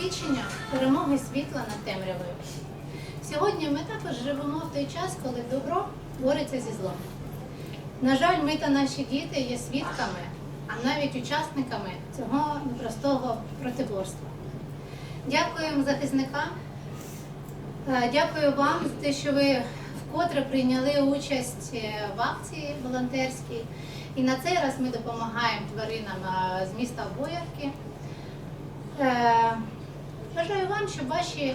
свідчення перемоги світла над темрявою. Сьогодні ми також живемо в той час, коли добро бореться зі злом. На жаль, ми та наші діти є свідками, а навіть учасниками цього непростого протиборства. Дякуємо захисникам. Е, Дякую вам за те, що ви вкотре прийняли участь е, в акції волонтерській. І на цей раз ми допомагаємо тваринам е, з міста Боярки. Бажаю вам, щоб ваші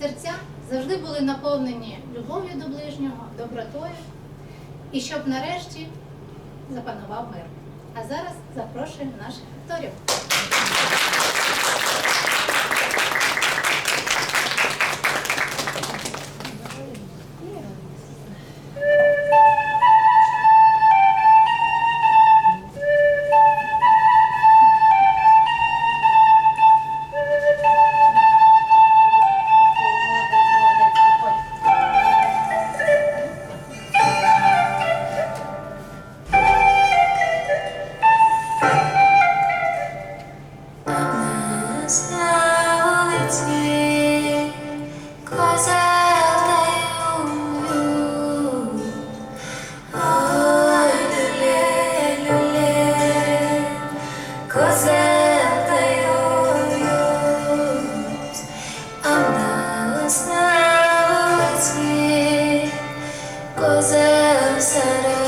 серця завжди були наповнені любов'ю до ближнього, добротою, і щоб нарешті запанував мир. А зараз запрошуємо наших акторів. i'm sad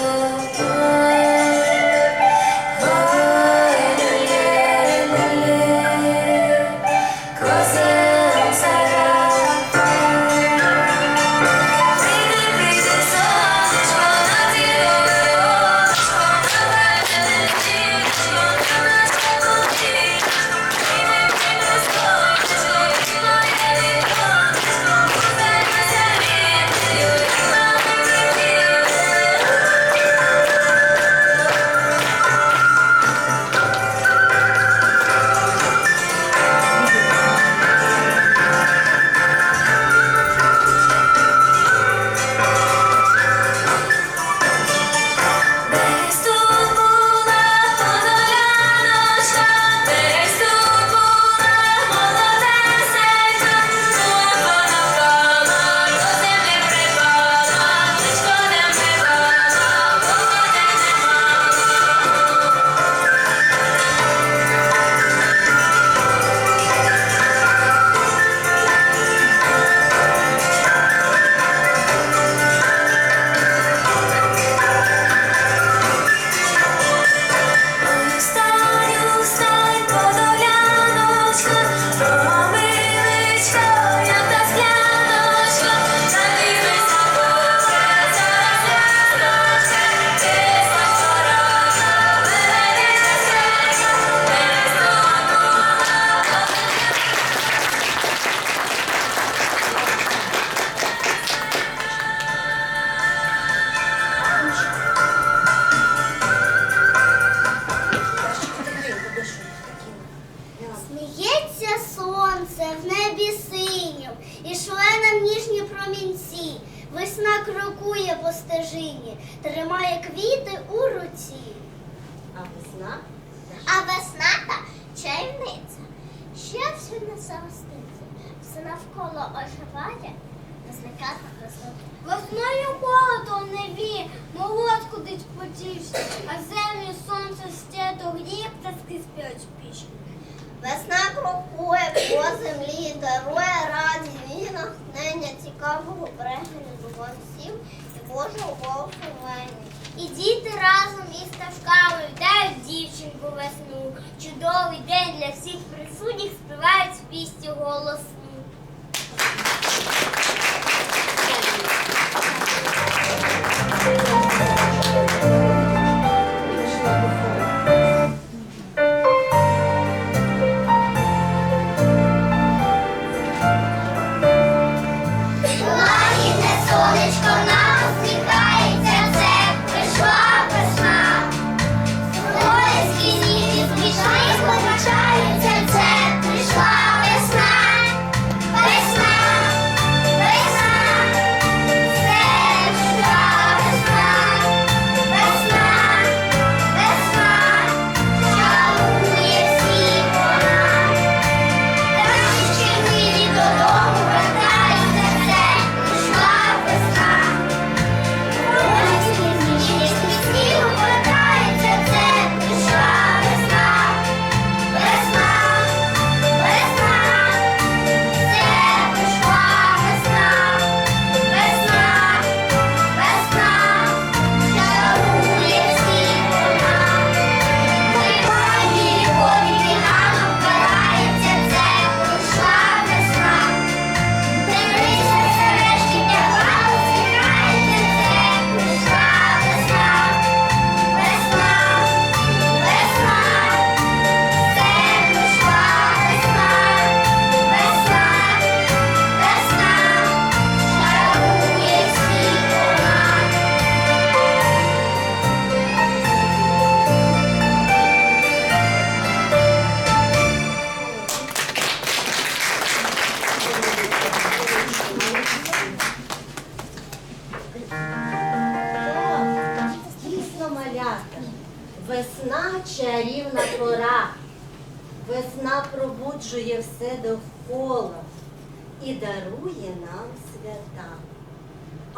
І діти разом із ставками вітають дівчинку весну. Чудовий день для всіх присутніх співають пісню голосну. Лагідне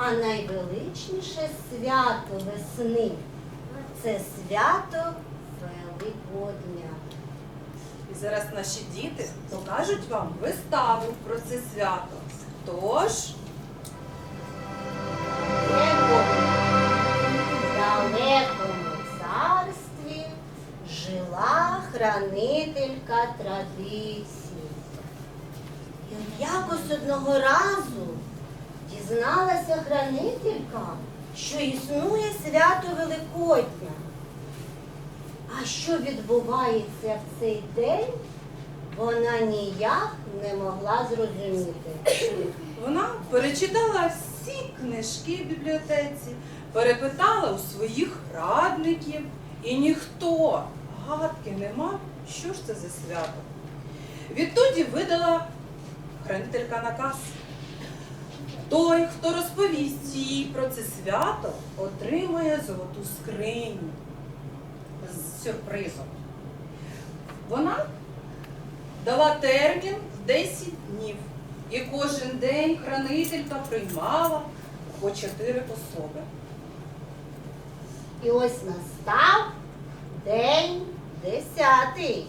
А найвеличніше свято весни це свято Великодня. І зараз наші діти покажуть вам виставу про це свято. Тож, жила хранителька традицій. І якось одного разу дізналася хранителька, що існує свято Великодня. А що відбувається в цей день, вона ніяк не могла зрозуміти. вона перечитала всі книжки в бібліотеці, перепитала у своїх радників, і ніхто гадки не мав, що ж це за свято. Відтоді видала хранителька наказ. Той, хто розповість їй про це свято, отримає золоту скриню з сюрпризом. Вона дала термін в 10 днів. І кожен день хранителька приймала по чотири особи. І ось настав день десятий.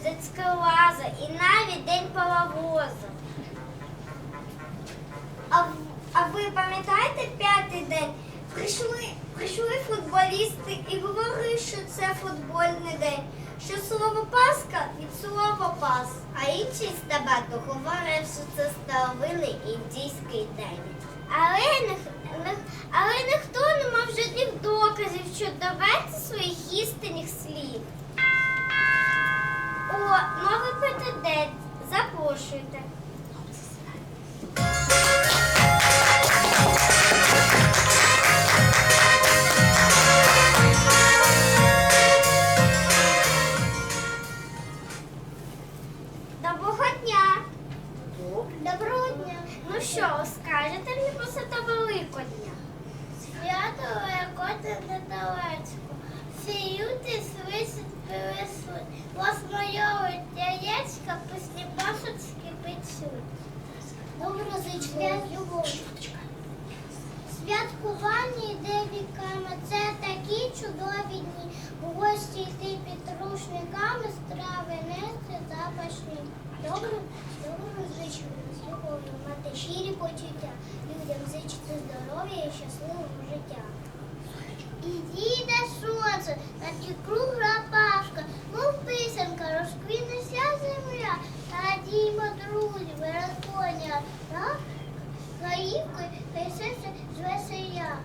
Скелаза і навіть день паровоза. А, а ви пам'ятаєте п'ятий день? Прийшли, прийшли футболісти і говорили, що це футбольний день. Що слово Пасха від слова пас. А інший з табаку говорив, що це старовинний індійський день. Але, ні- ні- але ніхто не мав жодних доказів, що довести своїх істинних слів. О, новий претендент. Запрошуйте. Доброго дня! Доброго дня! Ну що, скажете мені про свято Великодня? Свято Великодня недалечко. Всі люди свисять пересли. Власнойовують яєчка. Любов. Святкування йде віками, це такі чудові дні. В гості йти під рушниками, страви нести запашні. Добре, добре зичливо, з любов'ю, мати щирі почуття, людям зичити здоров'я і щасливого життя. І дійде сонце, наче кругла пашка, мов писанка, розквінеся земля. радімо друзі, Великодня, так? Гаївкою, хай серце звеселя.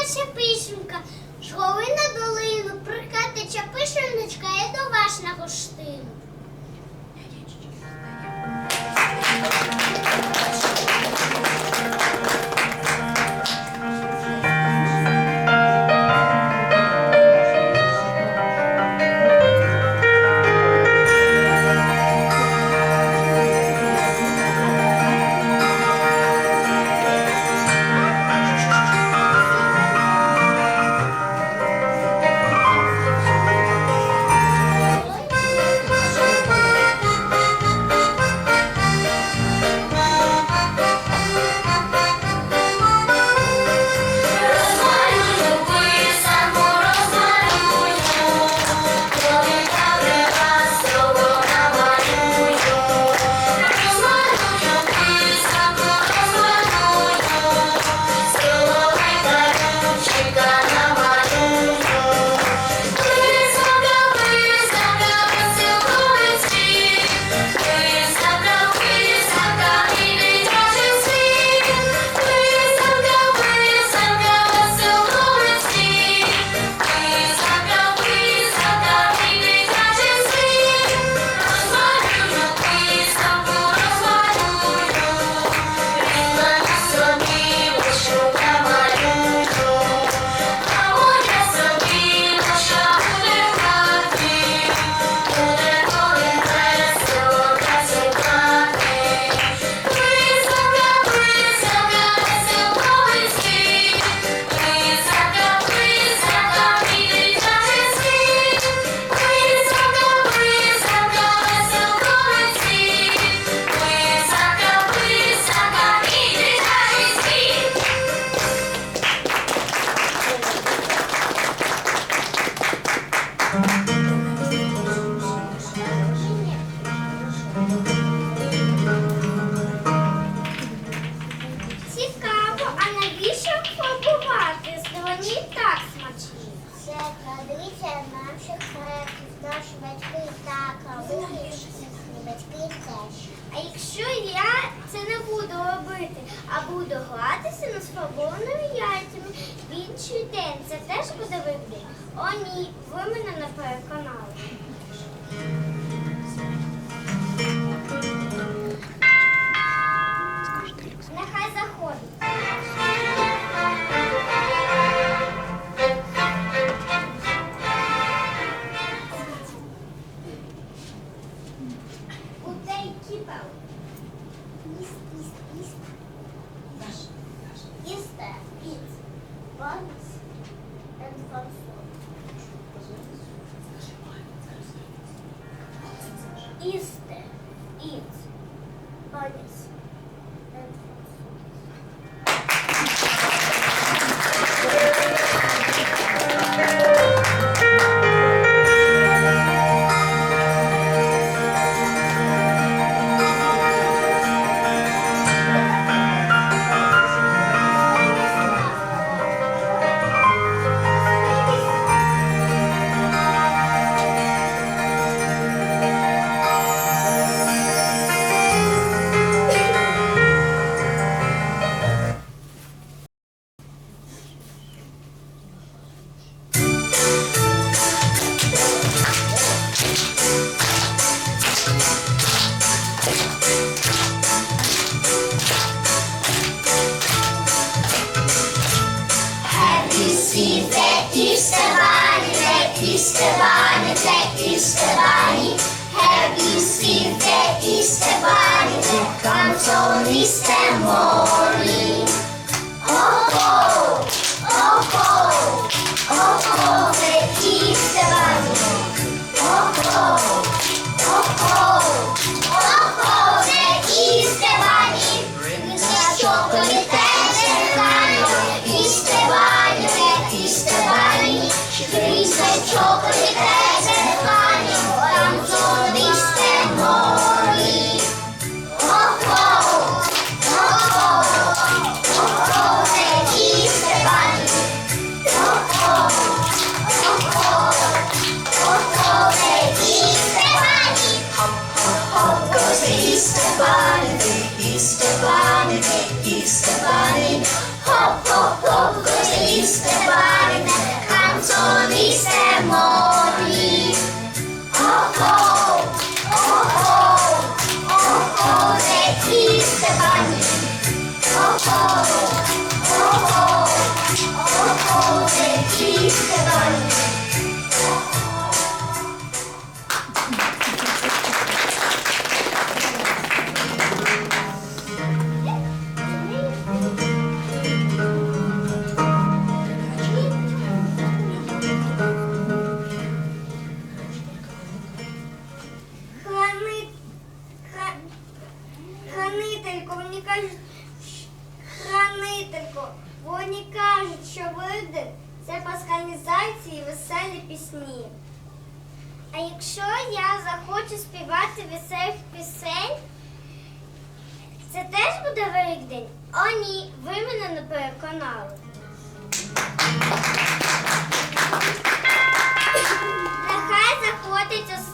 Вернулася писанка, з голи на долину, прикати пишеночка, я до вас на гостину. традиція наших предків, наші батьки так калуги, їхні батьки теж. А якщо я це не буду робити, а буду гратися на свободними яйцями в інший день, це теж буде вибір? О, ні, ви мене не переконали. Easter. Eat. Bunnies. Istanbul. Кажуть, щ- вони кажуть, що види це паскалізації, веселі пісні. А якщо я захочу співати веселих пісень, це теж буде Великдень? О, ні, ви мене не переконали. Нехай заходить останній.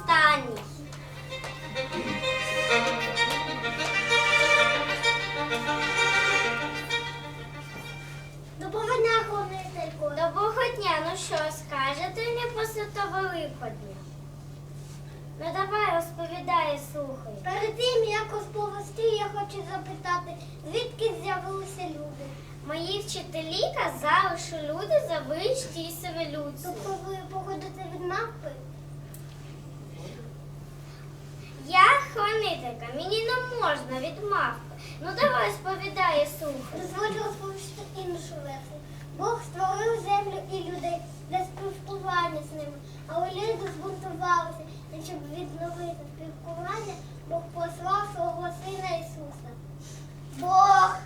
Хранительку. Доброго дня. Ну що, скажете мені про свято Великодня? Ну давай розповідай, слухай. Перед тим, як розповісти, я хочу запитати, звідки з'явилися люди? Мої вчителі казали, що люди завищі із еволюції. Тобто ви походите від мавпи? Я хранителька, мені не можна від мавпи. Ну давай розповідай, слухай. Дозволю розповісти іншу версію. Бог створив землю і людей для спілкування з ними, але люди збунтувалися, і щоб відновити спілкування, Бог послав свого сина Ісуса. Бог,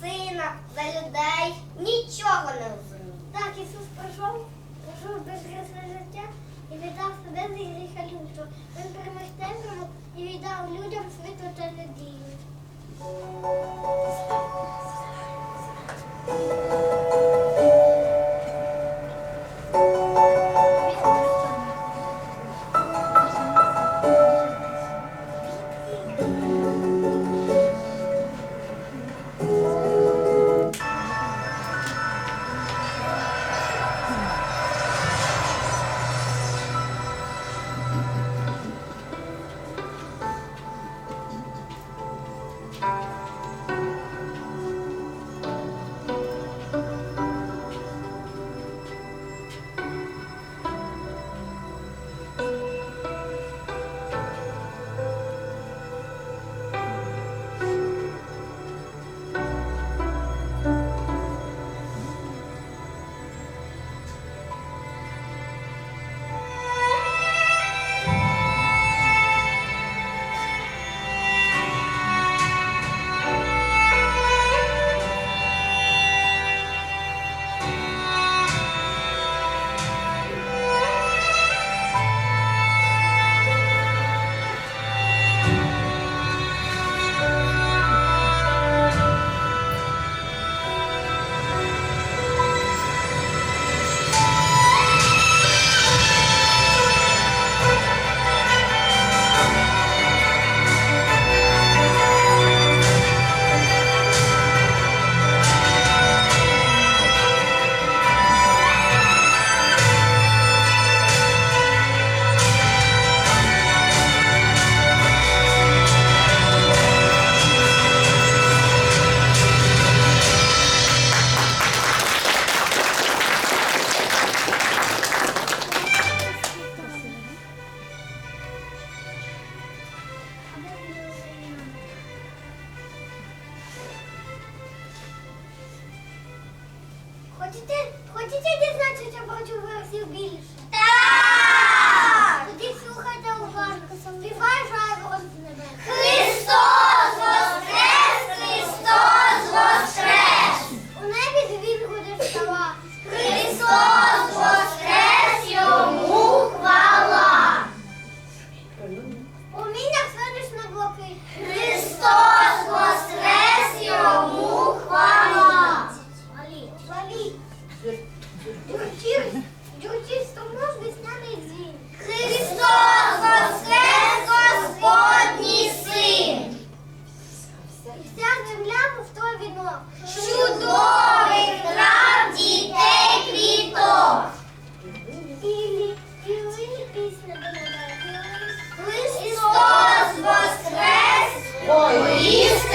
сина за людей нічого не розуміє. Так, Ісус прийшов, прожив безгрішне життя і віддав себе за гріха людства. Він переміг темряву і віддав людям світло та надію. Música Дюрчисто можна сняти дзвін. Христос воскрес Господній син. Вся земля повтор віно. Чудовий храм дітей квіток. Білі. Христос воскрес, поліз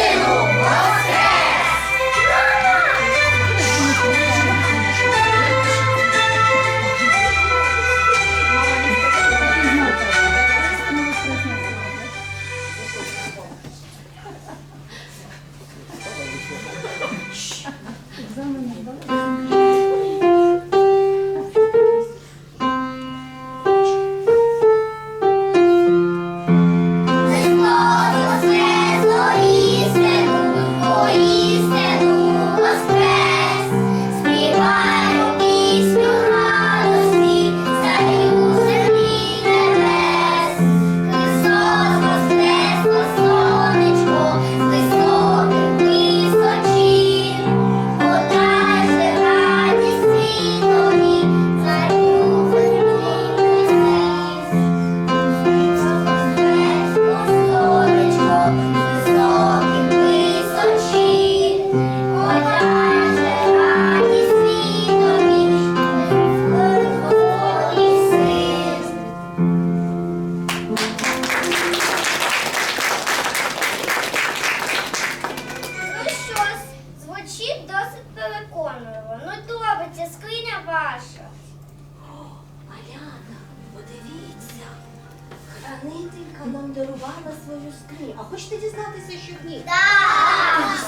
на свою скриню. А хочете дізнатися, що в ній? Так!